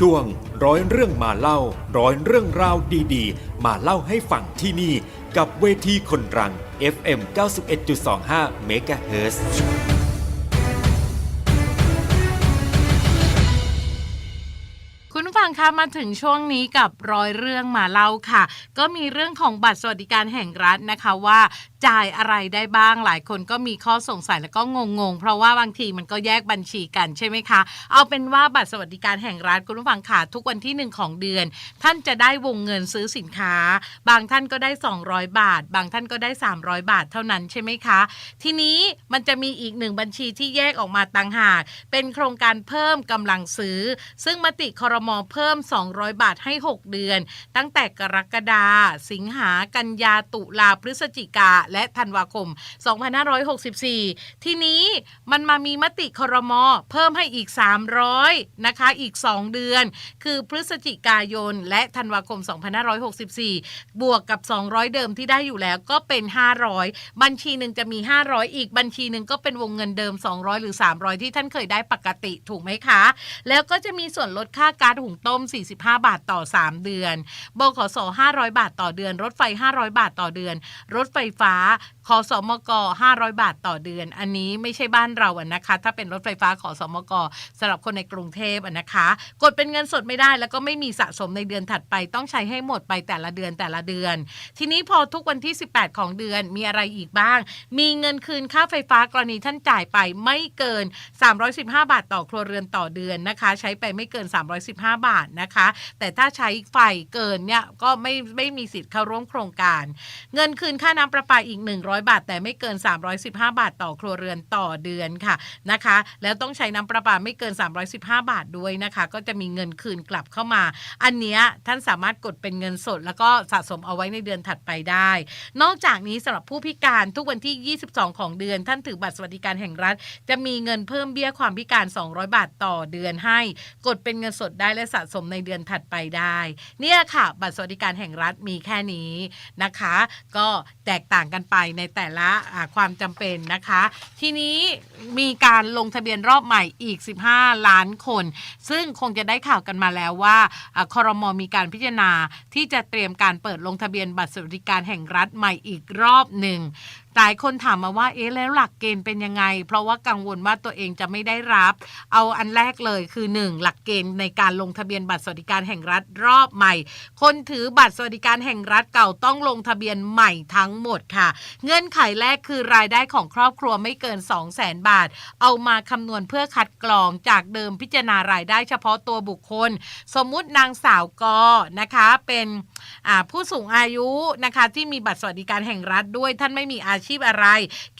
ช่วง ร้อยเรื่องมาเล่า ร้อยเรื่องราวดีๆ มาเล่าให้ฟังที่นี่ กับเวทีคนรัง FM 91.25 MHz คุณผู้ฟังคะมาถึงช่วงนี้กับร้อยเรื่องมาเล่าค่ะ ก็มีเรื่องของบัตรสวัสดิการแห่งรัฐนะคะว่า จ่ายอะไรได้บ้าง หลายคนก็มีข้อสงสัยแล้วก็งงๆ เพราะว่าบางทีมันก็แยกบัญชีกันใช่ไหมคะ เอาเป็นว่าบัตรสวัสดิการแห่งรัฐคุณผู้ฟังค่ะทุกวันที่หนึ่งของเดือน ท่านจะได้วงเงินซื้อสินค้า บางท่านก็ได้ 200 บาท บางท่านก็ได้ 300 บาทเท่านั้นใช่ไหมคะ ทีนี้มันจะมีอีกหนึ่งบัญชีที่แยกออกมาต่างหาก เป็นโครงการเพิ่มกำลังซื้อ ซึ่งมติคอรมอเพิ่ม 200 บาทให้ 6 เดือน ตั้งแต่กรกฎาสิงหากันยาตุลาพฤศจิกาและธันวาคม 2564 ทีนี้มันมามีมติครมเพิ่มให้อีก 300 นะคะ อีก 2 เดือน คือพฤศจิกายน และธันวาคม 2564 บวกกับ 200 เดิมที่ได้อยู่แล้วก็เป็น 500 บัญชีหนึ่งจะมี 500 อีกบัญชีหนึ่งก็เป็นวงเงินเดิม 200 หรือ 300 ที่ท่านเคยได้ปกติถูกไหมคะ แล้วก็จะมีส่วนลดค่าการหุงต้ม 45 บาทต่อ 3 เดือนบขส500 บาทต่อเดือน รถไฟ 500 บาทต่อเดือน รถไฟฟ้าขอสมก 500 บาทต่อเดือน อันนี้ไม่ใช่บ้านเราอะนะคะ ถ้าเป็นรถไฟฟ้าขอสมกสำหรับคนในกรุงเทพอะนะคะ กดเป็นเงินสดไม่ได้แล้วก็ไม่มีสะสมในเดือนถัดไป ต้องใช้ให้หมดไปแต่ละเดือนแต่ละเดือน ทีนี้พอทุกวันที่ 18 ของเดือนมีอะไรอีกบ้าง มีเงินคืนค่าไฟฟ้ากรณีท่านจ่ายไปไม่เกิน 315 บาทต่อครัวเรือนต่อเดือนนะคะ ใช้ไปไม่เกิน 315 บาทนะคะ แต่ถ้าใช้ไฟเกินเนี่ยก็ไม่ไม่มีสิทธิ์เข้าร่วมโครงการ เงินคืนค่าน้ำประปาอีอีก 100 บาท แต่ไม่เกิน 315 บาทต่อครัวเรือนต่อเดือนค่ะนะคะ แล้วต้องใช้น้ำประปาไม่เกิน 315 บาทด้วยนะคะ ก็จะมีเงินคืนกลับเข้ามา อันเนี้ยท่านสามารถกดเป็นเงินสด แล้วก็สะสมเอาไว้ในเดือนถัดไปได้ นอกจากนี้สำหรับผู้พิการทุกวันที่ 22 ของเดือน ท่านถือบัตรสวัสดิการแห่งรัฐ จะมีเงินเพิ่มเบี้ยความพิการ 200 บาทต่อเดือนให้ กดเป็นเงินสดได้และสะสมในเดือนถัดไปได้ เนี่ยค่ะ บัตรสวัสดิการแห่งรัฐมีแค่นี้นะคะ ก็แตกต่างกันไปในแต่ละความจำเป็นนะคะ ทีนี้มีการลงทะเบียนรอบใหม่อีก 15 ล้านคน ซึ่งคงจะได้ข่าวกันมาแล้วว่าอ่าคอรมอมีการพิจารณาที่จะเตรียมการเปิดลงทะเบียนบัตรสวัสดิการแห่งรัฐใหม่อีกรอบหนึ่ง หลายคนถามมาว่าเอ๊ะแล้วหลักเกณฑ์เป็นยังไง เพราะว่ากังวลว่าตัวเองจะไม่ได้รับ เอาอันแรกเลยคือ 1. หลักเกณฑ์ในการลงทะเบียนบัตรสวัสดิการแห่งรัฐรอบใหม่ คนถือบัตรสวัสดิการแห่งรัฐเก่าต้องลงทะเบียนใหม่ทั้งหมดค่ะ เงื่อนไขแรกคือรายได้ของครอบครัวไม่เกิน 2 0 0 0 0 0บาท เอามาคำนวณเพื่อคัดกรองจากเดิมพิจารณารายได้เฉพาะตัวบุคคล สมมุตินางสาวกนะคะเป็นผู้สูงอายุนะคะที่มีบัตรสวัสดิการแห่งรัฐด้วยท่านไม่มีอาชีพอะไร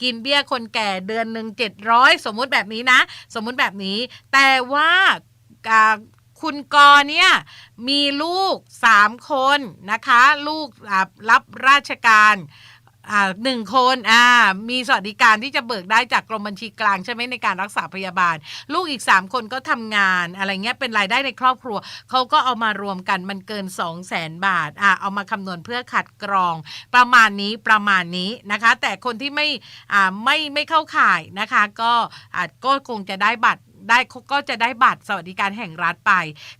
กินเบี้ยคนแก่เดือนหนึ่ง700สมมุติแบบนี้นะ สมมุติแบบนี้ แต่ว่าคุณกอเนี่ยมีลูก3คนนะคะ ลูกรับราชการ อ่าหนึ่งคนอ่ามีสวัสดิการที่จะเบิกได้จากกรมบัญชีกลางใช่ไหมในการรักษาพยาบาล ลูกอีก 3 คนก็ทำงานอะไรเงี้ยเป็นรายได้ในครอบครัวเขาก็เอามารวมกันมันเกิน 2 0 0แสนบาทอะเอามาคำนวณเพื่อขัดกรอง ประมาณนี้ประมาณนี้นะคะ แต่คนที่ไม่อ่าไม่ไม่เข้าข่ายนะคะ ก็อาจก็คงจะได้บัตร ได้เขาก็จะได้บัตรสวัสดิการแห่งรัฐไป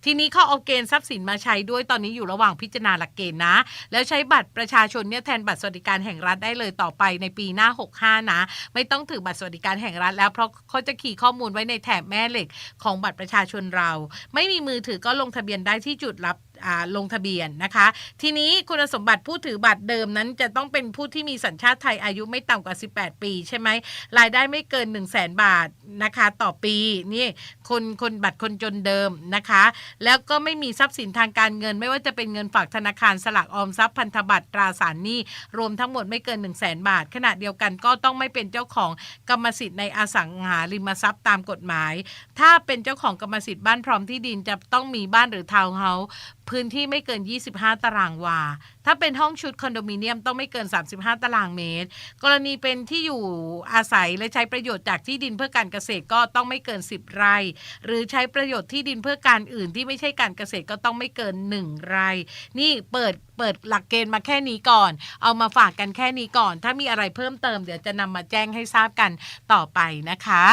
ทีนี้เขาเอาเกณฑ์ทรัพย์สินมาใช้ด้วยตอนนี้อยู่ระหว่างพิจารณาหลักเกณฑ์นะ แล้วใช้บัตรประชาชนเนี่ยแทนบัตรสวัสดิการแห่งรัฐได้เลยต่อไปในปีหน้า 65 นะ ไม่ต้องถือบัตรสวัสดิการแห่งรัฐแล้วเพราะเขาจะขี่ข้อมูลไว้ในแถบแม่เหล็กของบัตรประชาชนเรา ไม่มีมือถือก็ลงทะเบียนได้ที่จุดรับ ลงทะเบียนนะคะ ทีนี้คุณสมบัติผู้ถือบัตรเดิมนั้นจะต้องเป็นผู้ที่มีสัญชาติไทยอายุไม่ต่ำกว่า 18 ปีใช่ไหมรายได้ไม่เกิน 1 0 0 0 0แบาทนะคะต่อปีนี่คนคนบัตรคนจนเดิมนะคะ แล้วก็ไม่มีทรัพย์สินทางการเงิน ไม่ว่าจะเป็นเงินฝากธนาคารสลากออมทรัพย์พันธบัตรตราสารหนี้รวมทั้งหมดไม่เกิน 1 0 0 0 0แบาท ขณะเดียวกันก็ต้องไม่เป็นเจ้าของกรรมสิทธิ์ในอสังหาริมทรัพย์ตามกฎหมาย ถ้าเป็นเจ้าของกรรมสิทธิ์บ้านพร้อมที่ดินจะต้องมีบ้านหรือทาวน์เฮาส์พื้นที่ไม่เกิน 25 ตารางวา ถ้าเป็นห้องชุดคอนโดมิเนียมต้องไม่เกิน 35 ตารางเมตร กรณีเป็นที่อยู่อาศัยและใช้ประโยชน์จากที่ดินเพื่อการเกษตรก็ต้องไม่เกิน 10 ไร่ หรือใช้ประโยชน์ที่ดินเพื่อการอื่นที่ไม่ใช่การเกษตรก็ต้องไม่เกิน 1 ไร่ นี่เปิดเปิดหลักเกณฑ์มาแค่นี้ก่อน เอามาฝากกันแค่นี้ก่อน ถ้ามีอะไรเพิ่มเติมเดี๋ยวจะนำมาแจ้งให้ทราบกันต่อไปนะคะ